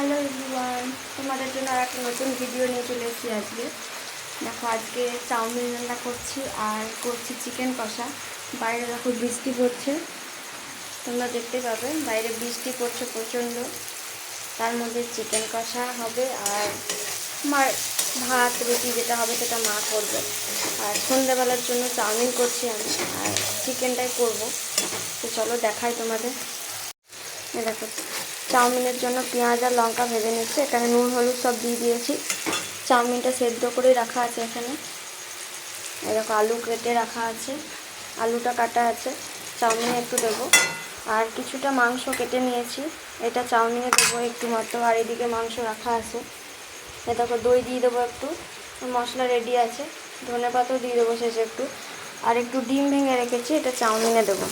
Hello everyone, তোমাদের জন্য আর একটা নতুন ভিডিও নিয়ে চলে এসেছি আজকে। দেখো, আজকে চাউমিন রান্না করছি আর করছি চিকেন কষা। বাইরে দেখো বৃষ্টি পড়ছে। তোমরা দেখতে পাবে, বাইরে বৃষ্টি পড়ছে প্রচণ্ড। তার মধ্যে চিকেন কষা হবে আর মার ভাত, রুটি যেটা হবে সেটা মা করবে। আর সন্ধ্যাবেলার জন্য চাউমিন করছি আমি, আর চিকেনটাই করব। তো চলো দেখাই তোমাদের। দেখো চাউমিনের জন্য পেঁয়াজ আর লঙ্কা ভেজে নিচ্ছে। এখানে নুন, হলুদ সব দিয়ে দিয়েছি। চাউমিনটা সেদ্ধ করে রাখা আছে এখানে। দেখো, আলু কেটে রাখা আছে। আলুটা কাটা আছে। চাউমিনে একটু দেবো। আর কিছুটা মাংস কেটে নিয়েছি। এটা চাউমিনে দেবো একটু মতো আর এদিকে মাংস রাখা আছে। এ দেখো, দই দিয়ে দেবো একটু। মশলা রেডি আছে। ধনে পাতাও দিয়ে দেবো শেষে একটু। আর একটু ডিম ভেঙে রেখেছি, এটা চাউমিনে দেবো।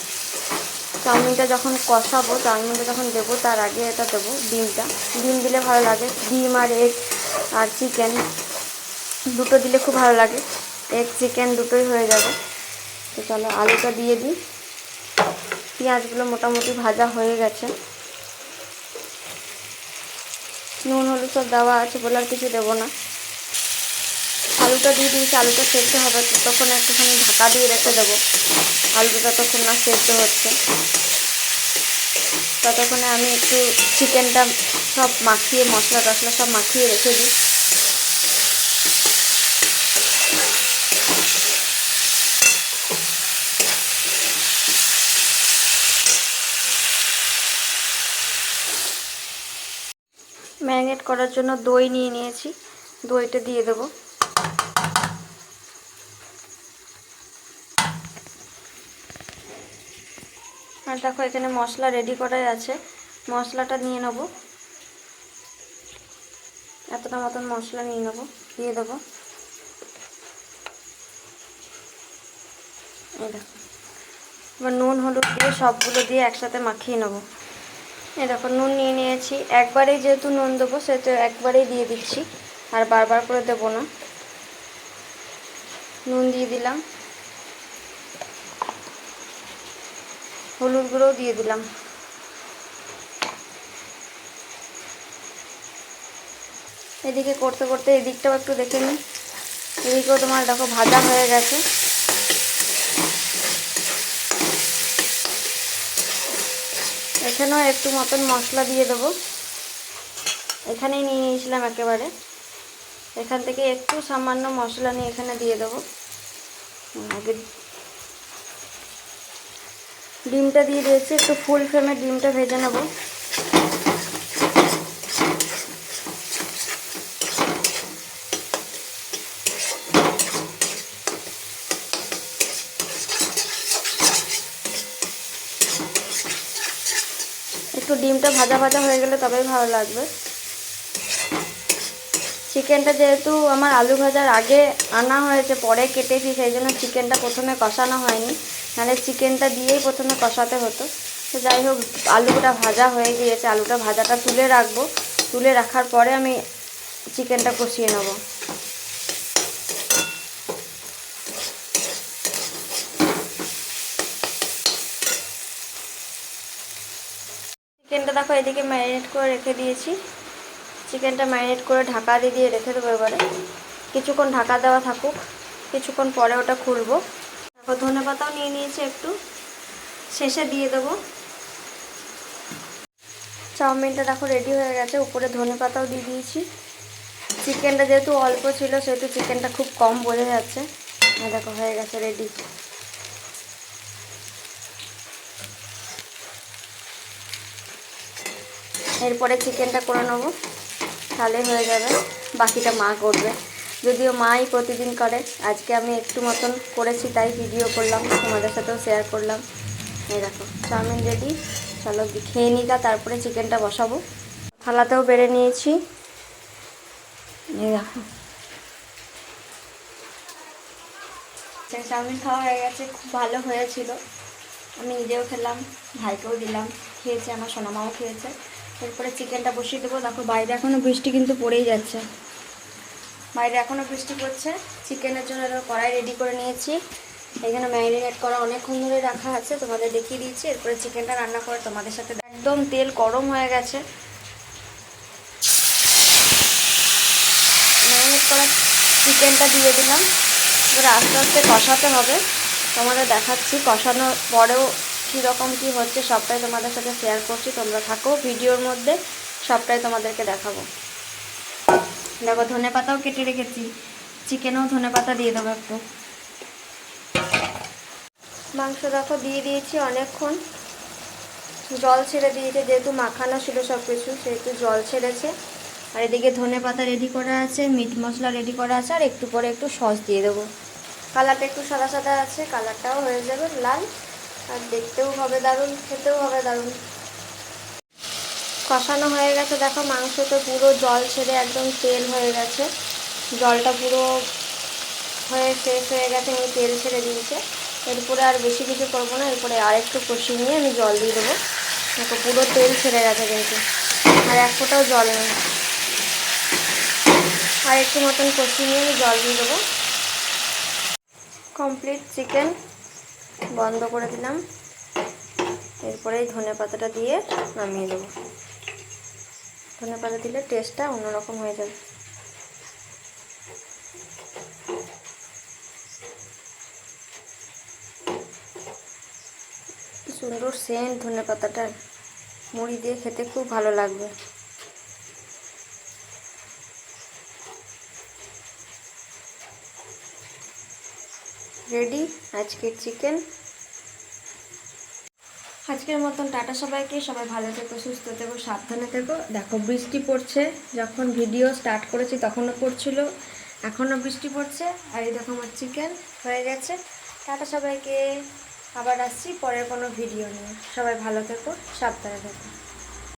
চাউমিনটা যখন কষাবো, চাউমিনটা যখন দেবো, তার আগে এটা দেবো, ডিমটা। ডিম দিলে ভালো লাগে। ডিম আর এগ আর চিকেন দুটো দিলে খুব ভালো লাগে। এগ, চিকেন দুটোই হয়ে যাবে। তো চলো আলুটা দিয়ে দিই। পেঁয়াজগুলো মোটামুটি ভাজা হয়ে গেছে। নুন, হলুদ সব দেওয়া আছে বলে আর কিছু দেবো না। আলুটা দিয়ে দিয়েছি, আলুটা সেদ্ধ হবে তখন একটুখানি ঢাকা দিয়ে রেখে দেবো। আলুটা তখন না সেদ্ধ হচ্ছে। ততক্ষণে আমি একটু চিকেনটা সব মাখিয়ে, মশলা টশলা সব মাখিয়ে রেখে দিই। ম্যারিনেট করার জন্য দই নিয়ে নিয়েছি। দইটা দিয়ে দেবো। দেখো এখানে মশলা রেডি করাই আছে। মশলাটা নিয়ে নেব। এতটা মতন মশলা নিয়ে নেব, দিয়ে দেবো। এই দেখো। এবার নুন, হলুদ দিয়ে সবগুলো দিয়ে একসাথে মাখিয়ে নেব। এই দেখো, নুন নিয়ে নিয়েছি। একবারেই যেহেতু নুন দেবো, সেহেতু একবারেই দিয়ে দিচ্ছি। আর বারবার করে দেবো না। নুন দিয়ে দিলাম। হলুদ গুঁড়োও দিয়ে দিলাম। এদিকে করতে করতে এদিকটাও একটু দেখে নিই। এদিকেও তোমার দেখো ভাজা হয়ে গেছে। এখানেও একটু মতন মশলা দিয়ে দেবো। এখানেই নিয়ে নিয়েছিলাম একেবারে। এখান থেকে একটু সামান্য মশলা নিয়ে এখানে দিয়ে দেবো। আগে ডিমটা দিয়ে দিয়েছি, একটু ফুল ফ্লেমে ডিমটা ভেজে নেব। একটু ডিমটা ভাজা ভাজা হয়ে গেলে তবেই ভালো লাগবে। চিকেনটা যেহেতু আমার আলু ভাজার আগে আনা হয়েছে, পরে কেটেছি, সেই জন্য চিকেনটা প্রথমে কষানো হয়নি। নাহলে চিকেনটা দিয়েই প্রথমে কষাতে হতো। তো যাই হোক, আলুটা ভাজা হয়ে গিয়েছে। আলুটা ভাজাটা তুলে রাখব। তুলে রাখার পরে আমি চিকেনটা কষিয়ে নেব। চিকেনটা দেখো, এদিকে ম্যারিনেট করে রেখে দিয়েছি। চিকেনটা ম্যারিনেট করে ঢাকা দিয়ে রেখে দেবো এবারে। কিছুক্ষণ ঢাকা দেওয়া থাকুক। কিছুক্ষণ পরে ওটা খুলবো। তারপর ধনে পাতাও নিয়ে নিয়েছি একটু। শেষে দিয়ে দেবো। চাউমিনটা দেখো রেডি হয়ে গেছে। উপরে ধনে পাতাও দিয়ে দিয়েছি। চিকেনটা যেহেতু অল্প ছিল, সেহেতু চিকেনটা খুব কম বোঝা যাচ্ছে। দেখো, হয়ে গেছে রেডি এরপরে চিকেনটা করে নেব। তাহলে হয়ে যাবে। বাকিটা মা করবে। যদিও মাই প্রতিদিন করে, আজকে আমি একটু মতন করেছি তাই ভিডিও করলাম, তোমাদের সাথেও শেয়ার করলাম। এই দেখো, চাউমিন রেডি চলো খেয়ে গা, তারপরে চিকেনটা বসাবো। থালাতেও বেড়ে নিয়েছি। এই দেখো। চাউমিন খাওয়া হয়ে গেছে, খুব ভালো হয়েছিল। আমি নিজেও খেলাম, ভাইকেও দিলাম, খেয়েছে আমার সোনামাও খেয়েছে। এরপরে চিকেনটা বসিয়ে দেবো। দেখো, বাইরে এখনও বৃষ্টি কিন্তু পড়েই যাচ্ছে। বাইরে এখনও বৃষ্টি পড়ছে। চিকেনের জন্য এবার কড়াই রেডি করে নিয়েছি। এখানে ম্যারিনেট করা অনেকক্ষণ ধরে রাখা আছে, তোমাদের দেখিয়ে দিয়েছি। এরপরে চিকেনটা রান্না করে তোমাদের সাথে একদম তেল গরম হয়ে গেছে। ম্যারিনেট করা চিকেনটা দিয়ে দিলাম। এবার আস্তে আস্তে কষাতে হবে। তোমাদের দেখাচ্ছি, কষানোর পরেও কীরকম কী হচ্ছে সবটাই তোমাদের সাথে শেয়ার করছি। তোমরা থাকো ভিডিওর মধ্যে, সবটাই তোমাদেরকে দেখাবো। দেখো, ধনে পাতাও কেটে রেখেছি। চিকেনেও ধনে পাতা দিয়ে দেবো একটু। মাংস দেখো, দিয়ে দিয়েছি অনেকক্ষণ। জল ছেড়ে দিয়েছে, যেহেতু মাখানো ছিল সব কিছু সেহেতু জল ছেড়েছে। আর এদিকে ধনে পাতা রেডি করা আছে মিট মশলা রেডি করা আছে, আর একটু পরে একটু সস দিয়ে দেবো। কালারটা একটু সাদা সাদা আছে কালারটাও হয়ে যাবে লাল। আর দেখতেও হবে দারুণ, খেতেও হবে দারুণ। কষানো হয়ে গেছে। দেখো মাংসতে পুরো জল ছেড়ে একদম তেল হয়ে গেছে। জলটা পুরো হয়ে শেষ হয়ে গেছে, আমি তেল ছেড়ে দিয়েছে। এরপরে আর বেশি কিছু করব না, এরপরে আর একটু কষিয়ে নিয়ে আমি জল দিয়ে দেবো। দেখো পুরো তেল ছেড়ে গেছে কিন্তু, আর এক ফোঁটাও জল নেই। আর একটু মতন কষিয়ে নিয়ে আমি জল দিয়ে দেবো। কমপ্লিট চিকেন বন্ধ করে দিলাম। এরপরে ধনে পাতাটা দিয়ে নামিয়ে দেবো। ধনে পাতা দিলে টেস্টটা অন্যরকম হয়ে যাবে। সুন্দর সেন্ট ধনে পাতাটার মুড়ি দিয়ে খেতে খুব ভালো লাগবে। রেডি আজকের চিকেন আজকের মতন টাটা সবাইকে, সবাই ভালো থেকো, সুস্থ থেকো, সাবধানে থেকো। দেখো, বৃষ্টি পড়ছে, যখন ভিডিও স্টার্ট করেছি তখনও পড়ছিল, এখনও বৃষ্টি পড়ছে। আর এই দেখো আমার চিকেন হয়ে গেছে। টাটা সবাইকে। আবার আসছি পরের কোনো ভিডিও নিয়ে। সবাই ভালো থেকো, সাবধানে থেকো।